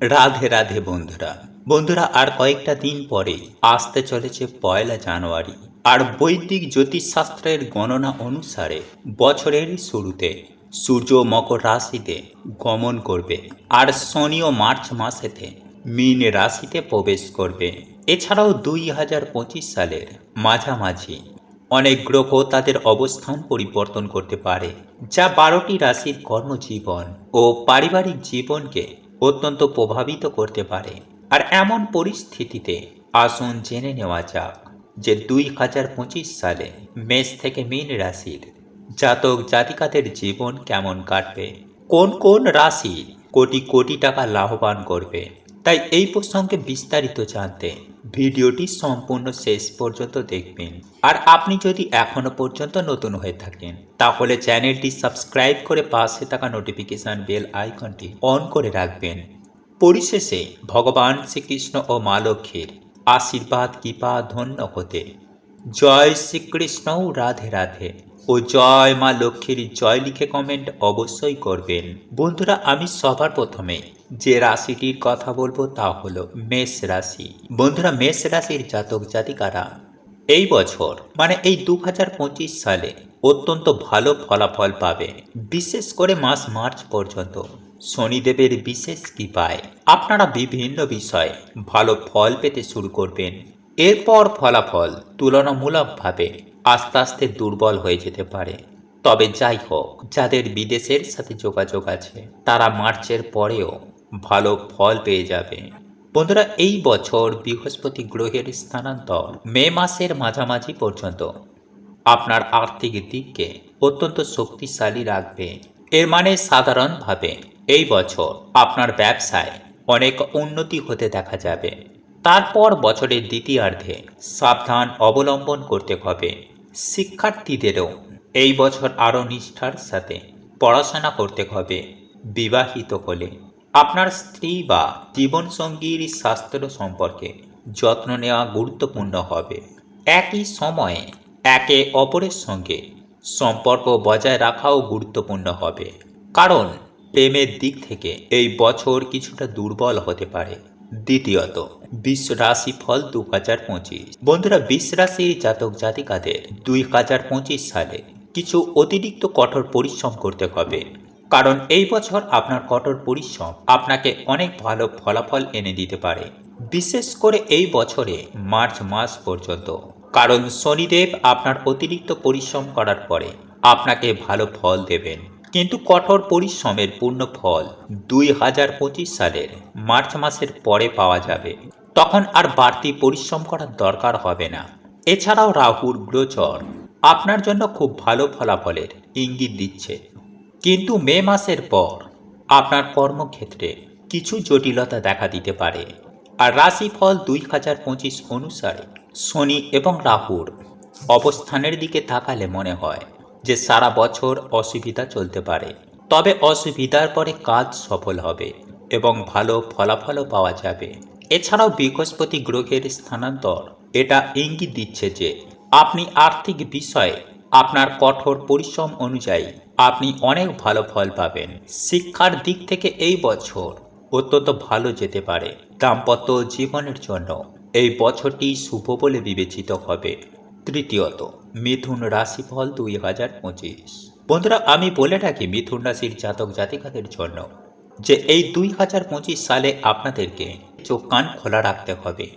রাধে রাধে বন্ধুরা। বন্ধুরা, আর কয়েকটা দিন পরে আসতে চলেছে পয়লা জানুয়ারি। আর বৈদিক জ্যোতিষশাস্ত্রের গণনা অনুসারে বছরের শুরুতে সূর্য মকর রাশিতে গমন করবে। আর শনিও মার্চ মাসেতে মীন রাশিতে প্রবেশ করবে। এছাড়াও দুই হাজার পঁচিশ সালের মাঝামাঝি অনেক গ্রহ তাদের অবস্থান পরিবর্তন করতে পারে, যা বারোটি রাশির কর্মজীবন ও পারিবারিক জীবনকে অত্যন্ত প্রভাবিত করতে পারে। আর এমন পরিস্থিতিতে আসুন জেনে নেওয়া যাক যে দুই হাজার পঁচিশ সালে মেষ থেকে মীন রাশির জাতক জাতিকাদের জীবন কেমন কাটবে? কোন কোন রাশি কোটি কোটি টাকা লাভবান করবে? তাই এই প্রসঙ্গে বিস্তারিত জানতে ভিডিওটি সম্পূর্ণ শেষ পর্যন্ত দেখবেন। আর আপনি যদি এখনও পর্যন্ত নতুন হয়ে থাকেন, তাহলে চ্যানেলটি সাবস্ক্রাইব করে পাশে থাকা নোটিফিকেশন বেল আইকনটি অন করে রাখবেন। পরিশেষে ভগবান শ্রীকৃষ্ণ ও মা লক্ষ্মীর আশীর্বাদ, কৃপা, ধন্য হতে। জয় শ্রীকৃষ্ণ রাধে রাধে। ও জয় মা লক্ষ্মীর জয় লিখে কমেন্ট অবশ্যই করবেন। বন্ধুরা, আমি সবার প্রথমে যে রাশিটির কথা বলব তা হলো মেষ রাশি। বন্ধুরা, মেষ রাশির জাতক জাতিকারা এই বছর মানে এই দু হাজার পঁচিশ সালে অত্যন্ত ভালো ফলাফল পাবে। বিশেষ করে মাস মার্চ পর্যন্ত। শনিদেবের বিশেষ কৃপায় আপনারা বিভিন্ন বিষয়ে ভালো ফল পেতে শুরু করবেন। এরপর ফলাফল তুলনামূলকভাবে আস্তে আস্তে দুর্বল হয়ে যেতে পারে। তবে যাই হোক, যাদের বিদেশের সাথে যোগাযোগ আছে, তারা মার্চের পরেও ভালো ফল পেয়ে যাবে। বন্ধুরা, এই বছর বৃহস্পতি গ্রহের স্থানান্তর মে মাসের মাঝামাঝি পর্যন্ত। আপনার আর্থিক দিককে অত্যন্ত শক্তিশালী রাখবে। এর মানে সাধারণভাবে এই বছর আপনার ব্যবসায় অনেক উন্নতি হতে দেখা যাবে। তারপর বছরের দ্বিতীয়ার্ধে সাবধান অবলম্বন করতে হবে। শিক্ষার্থীদেরও এই বছর আরও নিষ্ঠার সাথে পড়াশোনা করতে হবে, বিবাহিত হলে। আপনার স্ত্রী বা জীবনসঙ্গীর স্বাস্থ্য সম্পর্কে যত্ন নেওয়া গুরুত্বপূর্ণ হবে। একই সময়ে একে অপরের সঙ্গে সম্পর্ক বজায় রাখাও গুরুত্বপূর্ণ হবে। কারণ প্রেমের দিক থেকে এই বছর কিছুটা দুর্বল হতে পারে। দ্বিতীয়ত বিশ্ব রাশি ফল দু হাজার পঁচিশ। বন্ধুরা বিশ্ব রাশির জাতক জাতিকাদের দুই হাজার পঁচিশ সালে কিছু অতিরিক্ত কঠোর পরিশ্রম করতে হবে। কারণ এই বছর আপনার কঠোর পরিশ্রম আপনাকে অনেক ভালো ফলাফল এনে দিতে পারে। বিশেষ করে এই বছরে মার্চ মাস পর্যন্ত। কারণ শনিদেব আপনার অতিরিক্ত পরিশ্রম করার পরে আপনাকে ভালো ফল দেবেন। কিন্তু কঠোর পরিশ্রমের পূর্ণ ফল দুই হাজার পঁচিশ সালের মার্চ মাসের পরে পাওয়া যাবে। তখন আর বাড়তি পরিশ্রম করার দরকার হবে না। এছাড়াও রাহুর গ্রোচর আপনার জন্য খুব ভালো ফলাফলের ইঙ্গিত দিচ্ছে। কিন্তু মে মাসের পর আপনার কর্মক্ষেত্রে কিছু জটিলতা দেখা দিতে পারে। আর রাশিফল দুই হাজার পঁচিশ অনুসারে শনি এবং রাহুর অবস্থানের দিকে তাকালে মনে হয় যে সারা বছর অসুবিধা চলতে পারে। তবে অসুবিধার পরে কাজ সফল হবে এবং ভালো ফলাফলও পাওয়া যাবে। এছাড়াও বৃহস্পতি গ্রহের স্থানান্তর। এটা ইঙ্গিত দিচ্ছে যে, আপনি আর্থিক বিষয়ে আপনার কঠোর পরিশ্রম অনুযায়ী আপনি অনেক ভালো ফল পাবেন। শিক্ষার দিক থেকে এই বছর অত্যন্ত ভালো যেতে পারে দাম্পত্য জীবনের জন্য। এই বছরটি শুভ বলে বিবেচিত হবে। তৃতীয়ত, মিথুন রাশিফল দুই হাজার পঁচিশ। বন্ধুরা, আমি বলে থাকি মিথুন রাশির জাতক জাতিকাদের জন্য যে, এই দুই হাজার পঁচিশ সালে আপনাদেরকে চোখ কান খোলা রাখতে হবে।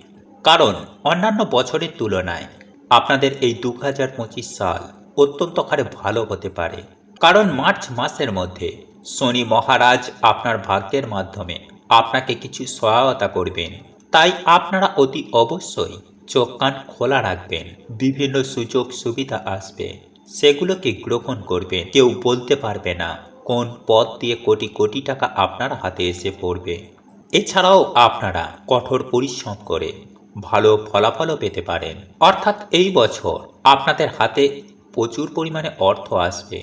কারণ, অন্যান্য বছরের তুলনায় আপনাদের এই দু হাজার পঁচিশ সাল অত্যন্ত হারে ভালো হতে পারে। কারণ, মার্চ মাসের মধ্যে শনি মহারাজ আপনার ভাগ্যের মাধ্যমে আপনাকে কিছু সহায়তা করবেন। তাই আপনারা অতি অবশ্যই চোখ কান খোলা রাখবেন। বিভিন্ন সুযোগ সুবিধা আসবে। সেগুলোকে গ্রহণ করবেন। কেউ বলতে পারবে না কোন পথ দিয়ে কোটি কোটি টাকা আপনার হাতে এসে পড়বে। এছাড়াও আপনারা কঠোর পরিশ্রম করে ভালো ফলাফলও পেতে পারেন। অর্থাৎ এই বছর আপনাদের হাতে প্রচুর পরিমাণে অর্থ আসবে।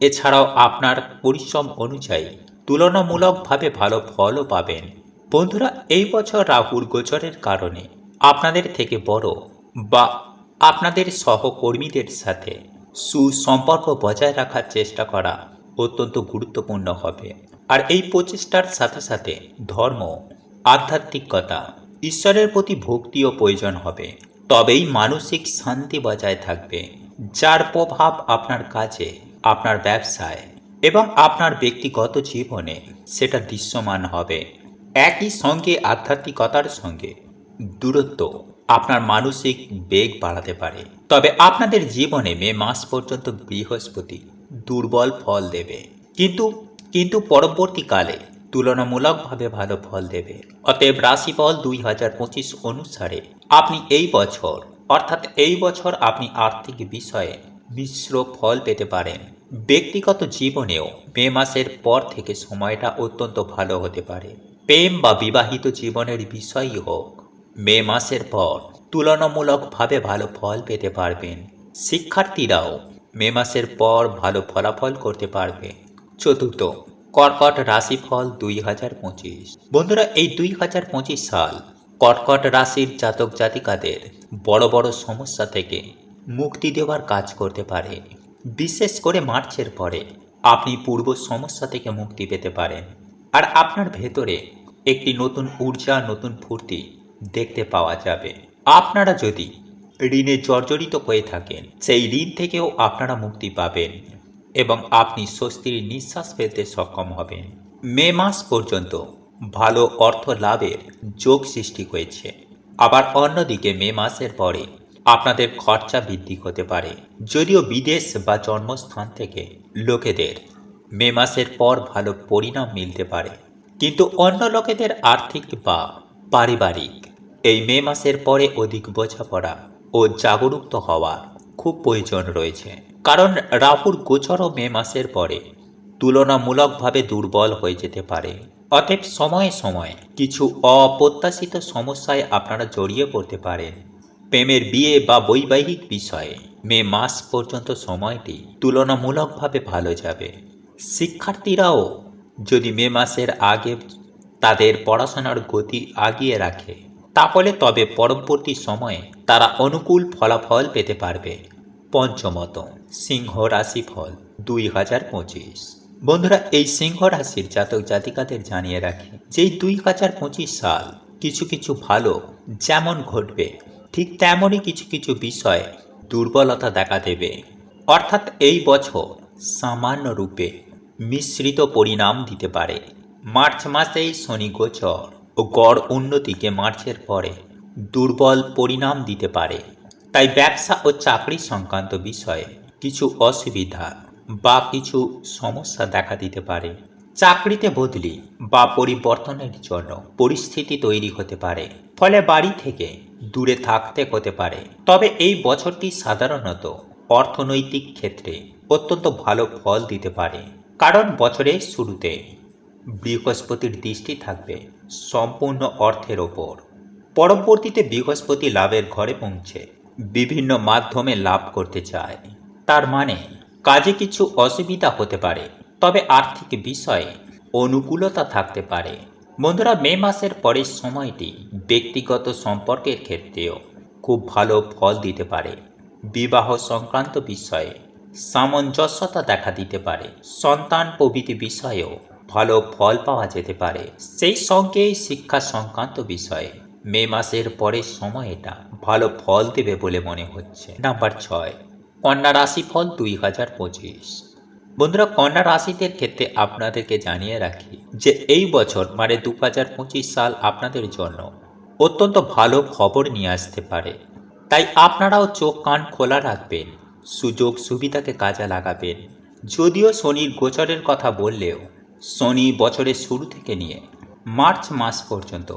এছাড়াও আপনার পরিশ্রম অনুযায়ী তুলনামূলকভাবে ভালো ফলও পাবেন। বন্ধুরা, এই বছর রাহুর গোচরের কারণে আপনাদের থেকে বড় বা আপনাদের সহকর্মীদের সাথে সুসম্পর্ক বজায় রাখার চেষ্টা করা অত্যন্ত গুরুত্বপূর্ণ হবে। আর এই প্রচেষ্টার সাথে সাথে ধর্ম, আধ্যাত্মিকতা ঈশ্বরের প্রতি ভক্তিও প্রয়োজন হবে। তবেই মানসিক শান্তি বজায় থাকবে, যার প্রভাব আপনার কাজে, আপনার ব্যবসায় এবং আপনার ব্যক্তিগত জীবনে সেটা দৃশ্যমান হবে। একই সঙ্গে আধ্যাত্মিকতার সঙ্গে দূরত্ব আপনার মানসিক বেগ বাড়াতে পারে। তবে আপনাদের জীবনে মে মাস পর্যন্ত বৃহস্পতি দুর্বল ফল দেবে। কিন্তু কিন্তু পরবর্তীকালে তুলনামূলকভাবে ভালো ফল দেবে। অতএব রাশিফল দুই হাজার পঁচিশ অনুসারে আপনি এই বছর, অর্থাৎ এই বছর আপনি আর্থিক বিষয়ে মিশ্র ফল পেতে পারেন। ব্যক্তিগত জীবনেও মে মাসের পর থেকে সময়টা অত্যন্ত ভালো হতে পারে। প্রেম বা বিবাহিত জীবনের বিষয়ই হোক, মে মাসের পর তুলনামূলকভাবে ভালো ফল পেতে পারবেন। শিক্ষার্থীরাও মে মাসের পর ভালো ফলাফল করতে পারবে। চতুর্থ, কর্কট রাশিফল দুই হাজার পঁচিশ। বন্ধুরা, এই দুই হাজার পঁচিশ সাল কর্কট রাশির জাতক জাতিকাদের বড় বড় সমস্যা থেকে মুক্তি দেওয়ার কাজ করতে পারে। বিশেষ করে মার্চের পরে আপনি পূর্ব সমস্যা থেকে মুক্তি পেতে পারেন। আর আপনার ভেতরে একটি নতুন ঊর্জা, নতুন ফুর্তি দেখতে পাওয়া যাবে। আপনারা যদি ঋণে জর্জরিত হয়ে থাকেন, সেই ঋণ থেকেও আপনারা মুক্তি পাবেন। এবং আপনি স্বস্তির নিঃশ্বাস ফেলতে সক্ষম হবেন। মে মাস পর্যন্ত ভালো অর্থ লাভের যোগ সৃষ্টি হয়েছে। আবার অন্যদিকে মে মাসের পরে আপনাদের খরচা বৃদ্ধি হতে পারে। যদিও বিদেশ বা জন্মস্থান থেকে লোকেদের মে মাসের পর ভালো পরিণাম মিলতে পারে। কিন্তু অন্য লোকেদের আর্থিক বা পারিবারিক এই মে মাসের পরে অধিক বোঝাপড়া ও জাগরুক হওয়ার খুব প্রয়োজন রয়েছে। কারণ রাহুর গোচরও মে মাসের পরে। তুলনামূলকভাবে দুর্বল হয়ে যেতে পারে। অতএব সময়ে সময়ে কিছু অপ্রত্যাশিত সমস্যায় আপনারা জড়িয়ে পড়তে পারেন। প্রেমের বিয়ে বা বৈবাহিক বিষয়ে মে মাস পর্যন্ত সময়টি তুলনামূলকভাবে ভালো যাবে। শিক্ষার্থীরাও যদি মে মাসের আগে তাদের পড়াশোনার গতি আগিয়ে রাখে, তাহলে তবে পরবর্তী সময়ে তারা অনুকূল ফলাফল পেতে পারবে। পঞ্চমত সিংহ রাশি ফল দুই হাজার পঁচিশ। বন্ধুরা, এই সিংহ রাশির জাতক জাতিকাদের জানিয়ে রাখি যে দুই হাজার পঁচিশ সাল কিছু কিছু ভালো যেমন ঘটবে, ঠিক তেমনই কিছু কিছু বিষয়ে দুর্বলতা দেখা দেবে। অর্থাৎ এই বছর সামান্য রূপে মিশ্রিত পরিণাম দিতে পারে। মার্চ মাসেই শনি গোচর ও গড় উন্নতিকে মার্চের পরে দুর্বল পরিণাম দিতে পারে। তাই ব্যবসা ও চাকরি সংক্রান্ত বিষয়ে কিছু অসুবিধা বা কিছু সমস্যা দেখা দিতে পারে। চাকরিতে বদলি বা পরিবর্তনের জন্য পরিস্থিতি তৈরি হতে পারে। ফলে বাড়ি থেকে দূরে থাকতে হতে পারে। তবে এই বছরটি সাধারণত অর্থনৈতিক ক্ষেত্রে অত্যন্ত ভালো ফল দিতে পারে। কারণ বছরের শুরুতে বৃহস্পতির দৃষ্টি থাকবে সম্পূর্ণ অর্থের ওপর। পরবর্তীতে বৃহস্পতি লাভের ঘরে পৌঁছে বিভিন্ন মাধ্যমে লাভ করতে চায়। তার মানে কাজে কিছু অসুবিধা হতে পারে, তবে আর্থিক বিষয়ে অনুকূলতা থাকতে পারে। বন্ধুরা, মে মাসের পরের সময়টি ব্যক্তিগত সম্পর্কের ক্ষেত্রেও খুব ভালো ফল দিতে পারে। বিবাহ সংক্রান্ত বিষয়ে সামঞ্জস্যতা দেখা দিতে পারে। সন্তান প্রভৃতি বিষয়েও ভালো ফল পাওয়া যেতে পারে। সেই সঙ্গে শিক্ষা সংক্রান্ত বিষয়ে মে মাসের পরের সময়টা ভালো ফল দেবে বলে মনে হচ্ছে। নাম্বার ছয়, কন্যা রাশি ফল দুই হাজার পঁচিশ। বন্ধুরা, কন্যা রাশিদের ক্ষেত্রে আপনাদেরকে জানিয়ে রাখি যে এই বছর মানে দু হাজার পঁচিশ সাল আপনাদের জন্য অত্যন্ত ভালো খবর নিয়ে আসতে পারে। তাই আপনারাও চোখ কান খোলা রাখবেন, সুযোগ সুবিধাকে কাজে লাগাবেন। যদিও শনির গোচরের কথা বললেও শনি বছরের শুরু থেকে নিয়ে মার্চ মাস পর্যন্ত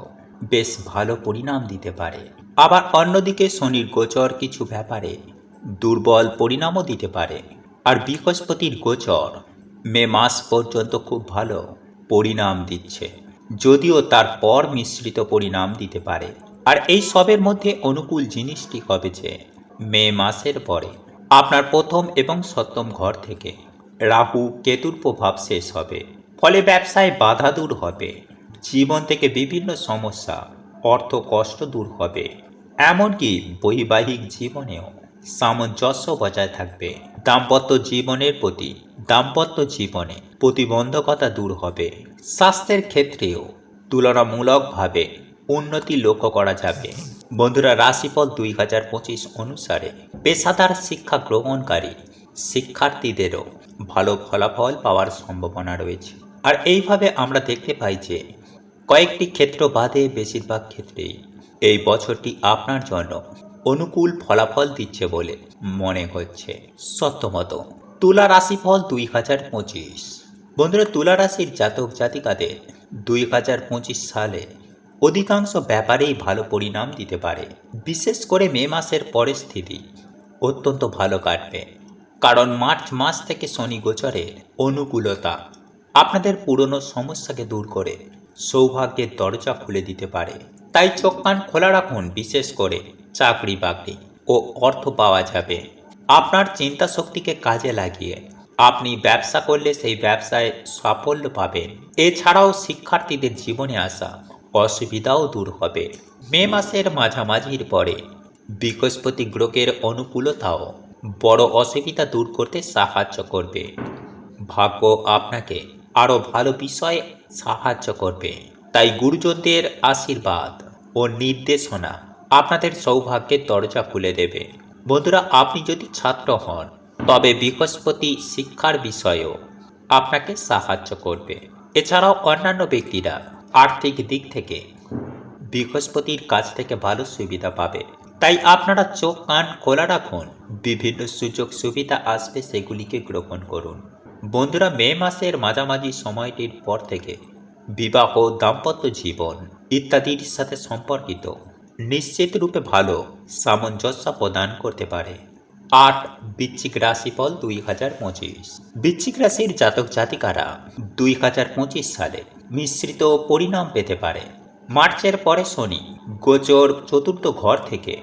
বেশ ভালো পরিণাম দিতে পারে। আবার অন্যদিকে শনির গোচর কিছু ব্যাপারে দুর্বল পরিণামও দিতে পারে। আর বৃহস্পতির গোচর মে মাস পর্যন্ত খুব ভালো পরিণাম দিচ্ছে। যদিও তারপর মিশ্রিত পরিণাম দিতে পারে। আর এই সবের মধ্যে অনুকূল জিনিসটি হবে যে, মে মাসের পরে আপনার প্রথম এবং সপ্তম ঘর থেকে রাহু কেতুর প্রভাব শেষ হবে। ফলে ব্যবসায় বাধা দূর হবে। জীবন থেকে বিভিন্ন সমস্যা, অর্থ কষ্ট দূর হবে। এমনকি বৈবাহিক জীবনেও সামঞ্জস্য বজায় থাকবে। দাম্পত্য জীবনের প্রতি, দাম্পত্য জীবনে প্রতিবন্ধকতা দূর হবে। স্বাস্থ্যের ক্ষেত্রেও তুলনামূলকভাবে উন্নতি লক্ষ্য করা যাবে। বন্ধুরা, রাশিফল দুই হাজার পঁচিশ অনুসারে পেশাদার শিক্ষা গ্রহণকারী শিক্ষার্থীদেরও ভালো ফলাফল পাওয়ার সম্ভাবনা রয়েছে। আর এইভাবে আমরা দেখতে পাই যে কয়েকটি ক্ষেত্র বাদে বেশিরভাগ ক্ষেত্রেই এই বছরটি আপনার জন্য অনুকূল ফলাফল দিচ্ছে বলে মনে হচ্ছে। সত্যমত, তুলা রাশিফল দুই হাজার পঁচিশ। বন্ধুরা, তুলা রাশির জাতক জাতিকাদের দুই হাজার পঁচিশ সালে অধিকাংশ ব্যাপারেই ভালো পরিণাম দিতে পারে। বিশেষ করে মে মাসের পরিস্থিতি অত্যন্ত ভালো কাটবে। কারণ মার্চ মাস থেকে শনি গোচরের অনুকূলতা আপনাদের পুরনো সমস্যাকে দূর করে সৌভাগ্যের দরজা খুলে দিতে পারে। তাই চোখ কান খোলা রাখুন, বিশেষ করে চাকরি, বাকরি ও অর্থ পাওয়া যাবে। আপনার চিন্তা শক্তিকে কাজে লাগিয়ে আপনি ব্যবসা করলে সেই ব্যবসায় সাফল্য পাবেন। এছাড়াও শিক্ষার্থীদের জীবনে আসা অসুবিধাও দূর হবে। মে মাসের মাঝামাঝির পরে বৃহস্পতি গ্রহের অনুকূলতাও বড় অসুবিধা দূর করতে সাহায্য করবে। ভাগ্য আপনাকে আরও ভালো বিষয়ে সাহায্য করবে। তাই গুরুজনদের আশীর্বাদ ও নির্দেশনা আপনাদের সৌভাগ্যের দরজা খুলে দেবে। বন্ধুরা, আপনি যদি ছাত্র হন, তবে বৃহস্পতি শিক্ষার বিষয়েও আপনাকে সাহায্য করবে। এছাড়াও অন্যান্য ব্যক্তিরা আর্থিক দিক থেকে বৃহস্পতির কাছ থেকে ভালো সুবিধা পাবে। তাই আপনারা চোখ কান খোলা রাখুন। বিভিন্ন সুযোগ সুবিধা আসবে সেগুলিকে গ্রহণ করুন। বন্ধুরা মে মাসের মাঝামাঝি সময়টির পর থেকে বিবাহ, দাম্পত্য জীবন ইত্যাদির সাথে সম্পর্কিত নিশ্চিত রূপে ভালো সামঞ্জস্য প্রদান করতে পারে। আট বৃশ্চিক রাশিফল দুই হাজার পঁচিশ। বৃশ্চিক রাশির জাতক জাতিকারা দুই হাজার পঁচিশ সালে মিশ্রিত পরিণাম পেতে পারে। মার্চের পরে শনি গোচর চতুর্থ ঘর থেকে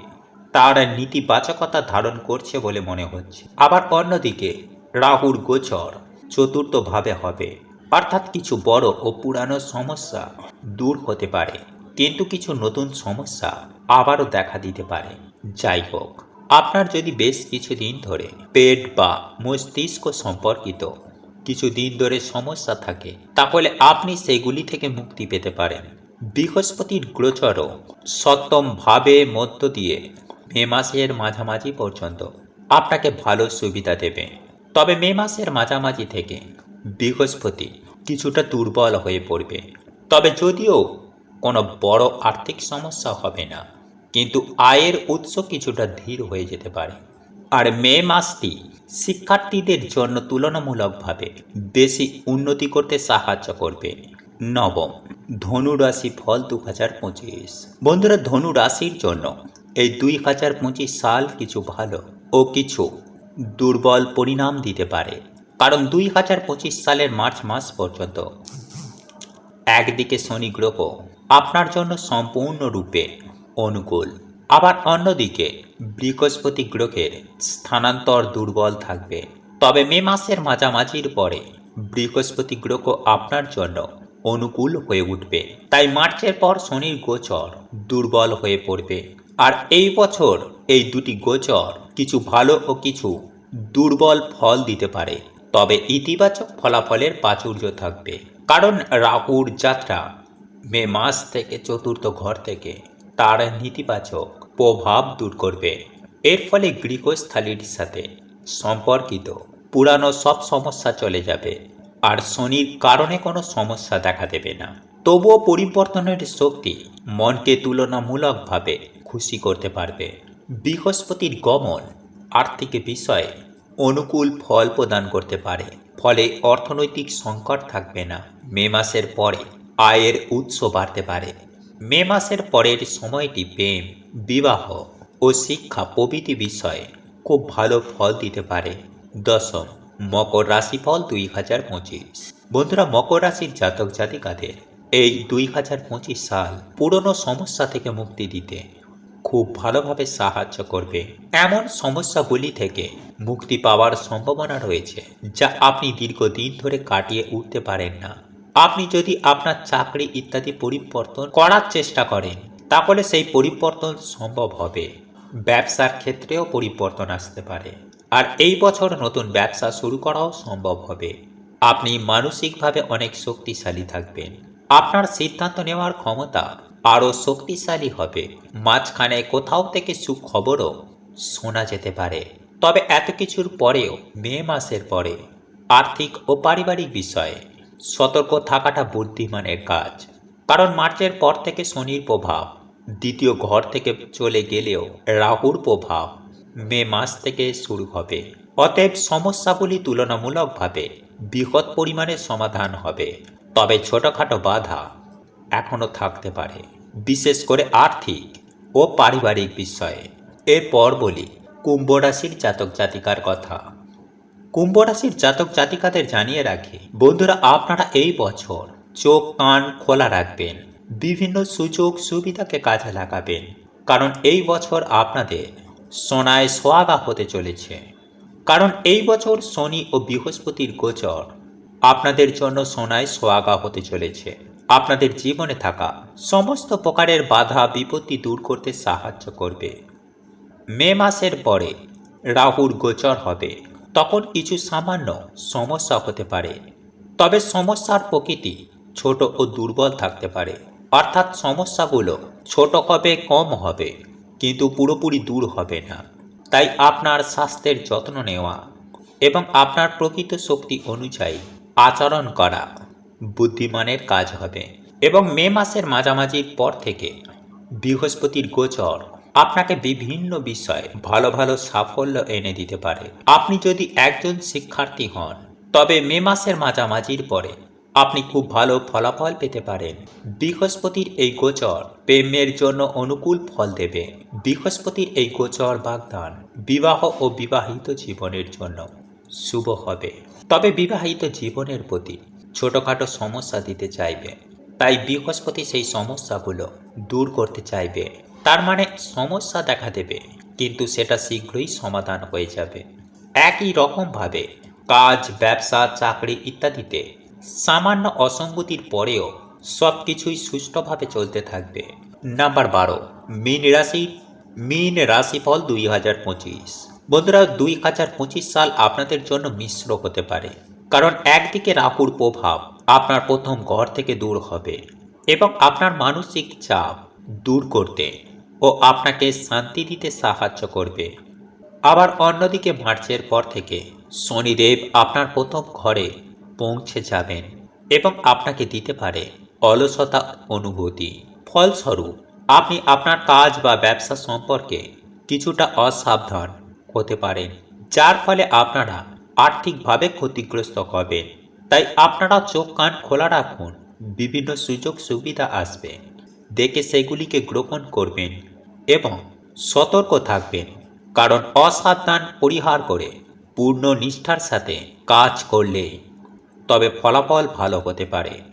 তার নীতিবাচকতা ধারণ করছে বলে মনে হচ্ছে। আবার অন্যদিকে রাহুর গোচর চতুর্থভাবে হবে। অর্থাৎ কিছু বড় ও পুরানো সমস্যা দূর হতে পারে। কিন্তু কিছু নতুন সমস্যা আবারও দেখা দিতে পারে। যাই হোক, আপনার যদি বেশ কিছুদিন ধরে পেট বা মস্তিষ্ক সম্পর্কিত কিছু দিন ধরে সমস্যা থাকে, তাহলে আপনি সেগুলি থেকে মুক্তি পেতে পারেন। বৃহস্পতির গোচরও সপ্তম ভাবে মধ্য দিয়ে মে মাসের মাঝামাঝি পর্যন্ত আপনাকে ভালো সুবিধা দেবে। তবে মে মাসের মাঝামাঝি থেকে বৃহস্পতি কিছুটা দুর্বল হয়ে পড়বে। তবে যদিও কোনো বড় আর্থিক সমস্যা হবে না, কিন্তু আয়ের উৎস কিছুটা ধীর হয়ে যেতে পারে। আর মে মাসটি শিক্ষার্থীদের জন্য তুলনামূলকভাবে বেশি উন্নতি করতে সাহায্য করবে। নবম ধনু রাশি ফল দু হাজার পঁচিশ। বন্ধুরা ধনু রাশির জন্য এই দুই হাজার পঁচিশ সাল কিছু ভালো ও কিছু দুর্বল পরিণাম দিতে পারে, কারণ দুই হাজার পঁচিশ সালের মার্চ মাস পর্যন্ত। একদিকে শনি গ্রহ আপনার জন্য সম্পূর্ণরূপে অনুকূল, আবার অন্যদিকে বৃহস্পতি গ্রহের স্থানান্তর দুর্বল থাকবে। তবে মে মাসের মাঝামাঝির পরে বৃহস্পতি গ্রহ আপনার জন্য অনুকূল হয়ে উঠবে। তাই মার্চের পর শনির গোচর দুর্বল হয়ে পড়বে। আর এই বছর এই দুটি গোচর কিছু ভালো ও কিছু দুর্বল ফল দিতে পারে, তবে ইতিবাচক ফলাফলের প্রাচুর্য থাকবে। কারণ রাহুর যাত্রা মে মাস থেকে চতুর্থ ঘর থেকে তার নেতিবাচক প্রভাব দূর করবে। এর ফলে গৃহস্থালির সাথে সম্পর্কিত পুরানো সব সমস্যা চলে যাবে আর শনির কারণে কোনো সমস্যা দেখা দেবে না। তবুও পরিবর্তনের শক্তি মনকে তুলনামূলকভাবে খুশি করতে পারবে। বৃহস্পতির গমন আর্থিক বিষয়ে অনুকূল ফল প্রদান করতে পারে, ফলে অর্থনৈতিক সংকট থাকবে না। মে মাসের পরে আয়ের উৎস বাড়তে পারে। মে মাসের পরের সময়টি প্রেম, বিবাহ ও শিক্ষা প্রভৃতি বিষয়ে খুব ভালো ফল দিতে পারে। দশম, মকর রাশিফল দুই হাজার পঁচিশ। বন্ধুরা, মকর রাশির জাতক জাতিকাদের এই দুই হাজার পঁচিশ সাল পুরনো সমস্যা থেকে মুক্তি দিতে খুব ভালোভাবে সাহায্য করবে। এমন সমস্যাগুলি থেকে মুক্তি পাওয়ার সম্ভাবনা রয়েছে, যা আপনি দীর্ঘদিন ধরে কাটিয়ে উঠতে পারেন না। আপনি যদি আপনার চাকরি ইত্যাদি পরিবর্তন করার চেষ্টা করেন, তাহলে সেই পরিবর্তন সম্ভব হবে। ব্যবসার ক্ষেত্রেও পরিবর্তন আসতে পারে। আর এই বছর নতুন ব্যবসা শুরু করাও সম্ভব হবে। আপনি মানসিকভাবে অনেক শক্তিশালী থাকবেন। আপনার সিদ্ধান্ত নেওয়ার ক্ষমতা আরও শক্তিশালী হবে। মাঝখানে কোথাও থেকে সুখবরও শোনা যেতে পারে। তবে এত কিছুর পরেও মে মাসের পরে আর্থিক ও পারিবারিক বিষয়ে সতর্ক থাকাটা বুদ্ধিমানের কাজ। কারণ মার্চের পর থেকে শনির প্রভাব, দ্বিতীয় ঘর থেকে চলে গেলেও রাহুর প্রভাব মে মাস থেকে শুরু হবে। অতএব সমস্যাগুলি তুলনামূলকভাবে বৃহৎ পরিমাণে সমাধান হবে। তবে ছোটোখাটো বাধা এখনও থাকতে পারে। বিশেষ করে আর্থিক ও পারিবারিক বিষয়ে। এরপর বলি, কুম্ভ রাশির জাতক জাতিকার কথা। কুম্ভ রাশির জাতক জাতিকাদের জানিয়ে রাখি, বন্ধুরা আপনারা এই বছর চোখ কান খোলা রাখবেন, বিভিন্ন সুযোগ সুবিধাকে কাজে লাগাবেন। কারণ এই বছর আপনাদের সোনায় সোয়াগা হতে চলেছে। কারণ এই বছর শনি ও বৃহস্পতির গোচর আপনাদের জন্য সোনায় সোয়াগা হতে চলেছে। আপনাদের জীবনে থাকা সমস্ত প্রকারের বাধা, বিপত্তি দূর করতে সাহায্য করবে। মে মাসের পরে রাহুর গোচর হবে। তখন কিছু সামান্য সমস্যা হতে পারে। তবে সমস্যার প্রকৃতি ছোট ও দুর্বল থাকতে পারে। অর্থাৎ সমস্যাগুলো ছোট হবে, কম হবে, কিন্তু পুরোপুরি দূর হবে না। তাই আপনার স্বাস্থ্যের যত্ন নেওয়া এবং আপনার প্রকৃত শক্তি অনুযায়ী আচরণ করা বুদ্ধিমানের কাজ হবে এবং মে মাসের মাঝামাঝির পর থেকে বৃহস্পতির গোচর আপনাকে বিভিন্ন বিষয়ে ভালো ভালো সাফল্য এনে দিতে পারে। আপনি যদি একজন শিক্ষার্থী হন, তবে মে মাসের মাঝামাঝির পরে আপনি খুব ভালো ফলাফল পেতে পারেন। বৃহস্পতির এই গোচর প্রেমের জন্য অনুকূল ফল দেবে। বৃহস্পতির এই গোচর বাগদান বিবাহ ও বিবাহিত জীবনের জন্য শুভ হবে। তবে বিবাহিত জীবনের প্রতি ছোটোখাটো সমস্যা দিতে চাইবে। তাই বৃহস্পতি সেই সমস্যাগুলো দূর করতে চাইবে। তার মানে সমস্যা দেখা দেবে, কিন্তু সেটা শীঘ্রই সমাধান হয়ে যাবে। একই রকমভাবে কাজ, ব্যবসা, চাকরি ইত্যাদিতে সামান্য অসঙ্গতির পরেও সব কিছুই সুষ্ঠুভাবে চলতে থাকবে। নাম্বার বারো, মীন রাশি, মীন রাশিফল দুই হাজার পঁচিশ। বন্ধুরা, দুই হাজার পঁচিশ সাল আপনাদের জন্য মিশ্র হতে পারে। কারণ একদিকে রাহুর প্রভাব আপনার প্রথম ঘর থেকে দূর হবে এবং আপনার মানসিক চাপ দূর করতে ও আপনাকে শান্তি দিতে সাহায্য করবে। আবার অন্যদিকে মার্চের পর থেকে শনিদেব আপনার প্রথম ঘরে পৌঁছে যাবেন এবং আপনাকে দিতে পারে অলসতা অনুভূতি। ফলস্বরূপ, আপনি আপনার কাজ বা ব্যবসা সম্পর্কে কিছুটা অসাবধান হতে পারেন, যার ফলে আপনারা আর্থিকভাবে ক্ষতিগ্রস্ত হবে। তাই আপনারা চোখ কান খোলা রাখুন। বিভিন্ন সুযোগ সুবিধা আসবে। দেখে সেগুলিকে গ্রহণ করবেন এবং সতর্ক থাকবেন। কারণ অসাবধান পরিহার করে পূর্ণ নিষ্ঠার সাথে কাজ করলে তবে ফলাফল ভালো হতে পারে।